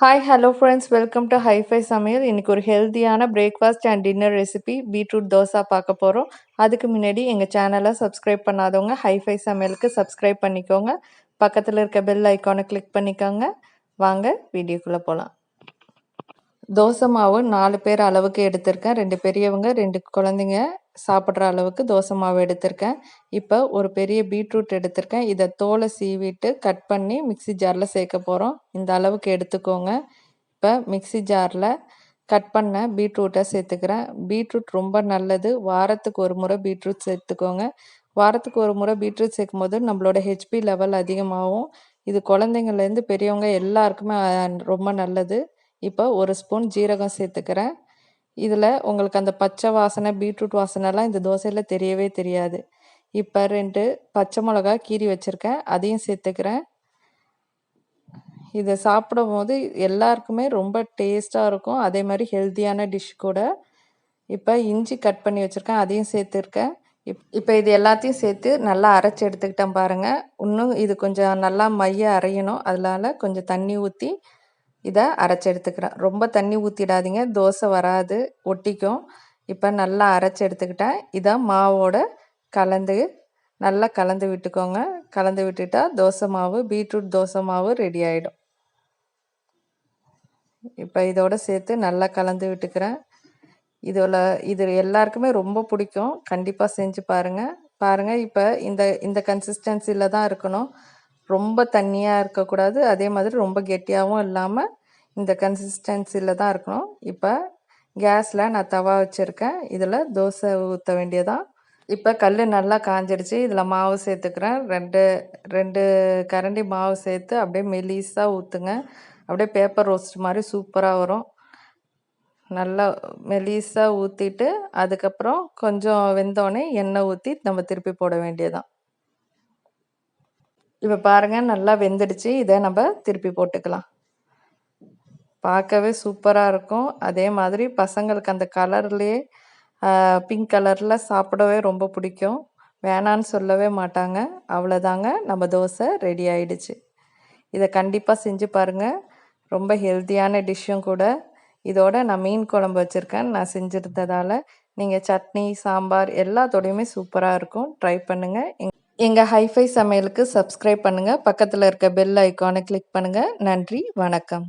Hi hello friends welcome to HiFi சமையல் இன்னைக்கு ஒரு ஹெல்த்தியான breakfast and dinner recipe beetroot dosa பார்க்க போகிறோம் அதுக்கு முன்னாடி எங்கள் சேனலை சப்ஸ்கிரைப் பண்ணாதவங்க ஹைஃபை சமையலுக்கு சப்ஸ்கிரைப் பண்ணிக்கோங்க. பக்கத்தில் இருக்க பெல் ஐக்கானை கிளிக் பண்ணிக்கோங்க. வாங்க வீடியோக்குள்ளே போகலாம் தோசை மாவு நாலு பேர் அளவுக்கு எடுத்திருக்கேன். ரெண்டு பெரியவங்க ரெண்டு குழந்தைங்க சாப்பிட்ற அளவுக்கு தோசை மாவு எடுத்திருக்கேன். இப்போ ஒரு பெரிய பீட்ரூட் எடுத்திருக்கேன். இதை தோலை சீவிட்டு கட் பண்ணி மிக்சி ஜாரில் சேர்க்க போகிறோம் இந்த அளவுக்கு எடுத்துக்கோங்க. இப்போ மிக்சி ஜாரில் கட் பண்ண பீட்ரூட்டை சேர்த்துக்கிறேன். பீட்ரூட் ரொம்ப நல்லது. வாரத்துக்கு ஒரு முறை பீட்ரூட் சேர்த்துக்கோங்க. வாரத்துக்கு ஒரு முறை பீட்ரூட் சேர்க்கும் போது நம்மளோட ஹெச்பி லெவல் அதிகமாகும். இது குழந்தைங்கள்லேருந்து பெரியவங்க எல்லாருக்குமே ரொம்ப நல்லது. இப்போ ஒரு ஸ்பூன் ஜீரகம் சேர்த்துக்கிறேன். இதில் உங்களுக்கு அந்த பச்சை வாசனை பீட்ரூட் வாசனைலாம் இந்த தோசையில் தெரியவே தெரியாது. இப்போ ரெண்டு பச்சை மிளகா கீறி வச்சுருக்கேன். அதையும் சேர்த்துக்கிறேன். இதை சாப்பிடும் போது எல்லாருக்குமே ரொம்ப டேஸ்ட்டாக இருக்கும். அதே மாதிரி ஹெல்த்தியான டிஷ் கூட. இப்போ இஞ்சி கட் பண்ணி வச்சுருக்கேன். அதையும் சேர்த்துருக்கேன். இப் இப்போ இது எல்லாத்தையும் சேர்த்து நல்லா அரைச்சி எடுத்துக்கிட்டேன் பாருங்கள் இன்னும் இது கொஞ்சம் நல்லா மைய அரையணும். அதனால் கொஞ்சம் தண்ணி ஊற்றி இதை அரைச்சி எடுத்துக்கிறேன். ரொம்ப தண்ணி ஊற்றிடாதீங்க தோசை வராது. ஒட்டிக்கும். இப்போ நல்லா அரைச்சி எடுத்துக்கிட்டேன். இதை மாவோட கலந்து நல்லா கலந்து விட்டுக்கோங்க. கலந்து விட்டுட்டா தோசை மாவு பீட்ரூட் தோசை மாவு ரெடி ஆகிடும் இப்போ இதோட சேர்த்து நல்லா கலந்து விட்டுக்கிறேன். இதில் இது எல்லாருக்குமே ரொம்ப பிடிக்கும். கண்டிப்பாக செஞ்சு பாருங்கள் பாருங்கள் இப்போ இந்த இந்த கன்சிஸ்டன்சியில் தான் இருக்கணும். ரொம்ப தண்ணியாக இருக்கக்கூடாது. அதே மாதிரி ரொம்ப கெட்டியாகவும் இல்லாமல் இந்த கன்சிஸ்டன்சியில் தான் இருக்கணும். இப்போ கேஸில் நான் தவா வச்சுருக்கேன். இதில் தோசை ஊற்ற வேண்டியதான் இப்போ கல் நல்லா காஞ்சிடுச்சு. இதில் மாவு சேர்த்துக்கிறேன். ரெண்டு ரெண்டு கரண்டி மாவு சேர்த்து அப்படியே மெலிஸாக ஊற்றுங்க அப்படியே பேப்பர் ரோஸ்ட் மாதிரி சூப்பராக வரும். நல்லா மெலிஸாக ஊற்றிட்டு அதுக்கப்புறம் கொஞ்சம் வெந்தோடனே எண்ணெய் ஊற்றி நம்ம திருப்பி போட வேண்டியதான் இப்போ பாருங்கள் நல்லா வெந்துடுச்சு. இதை நம்ம திருப்பி போட்டுக்கலாம். பார்க்கவே சூப்பராக இருக்கும். அதே மாதிரி பசங்களுக்கு அந்த கலர்லேயே பிங்க் கலரில் சாப்பிடவே ரொம்ப பிடிக்கும். வேணான்னு சொல்லவே மாட்டாங்க. அவ்வளோதாங்க நம்ம தோசை ரெடி ஆயிடுச்சு. இதை கண்டிப்பாக செஞ்சு பாருங்கள் ரொம்ப ஹெல்த்தியான டிஷ்ஷும் கூட. இதோட நான் மீன் குழம்பு வச்சுருக்கேன். நான் செஞ்சுருந்ததால். நீங்கள் சட்னி சாம்பார் எல்லாத்தோடையுமே சூப்பராக இருக்கும். ட்ரை பண்ணுங்கள் எங்கள் ஹைஃபை சமையலுக்கு சப்ஸ்கிரைப் பண்ணுங்கள் பக்கத்தில் இருக்க பெல் ஐக்கானை கிளிக் பண்ணுங்கள் நன்றி. வணக்கம்.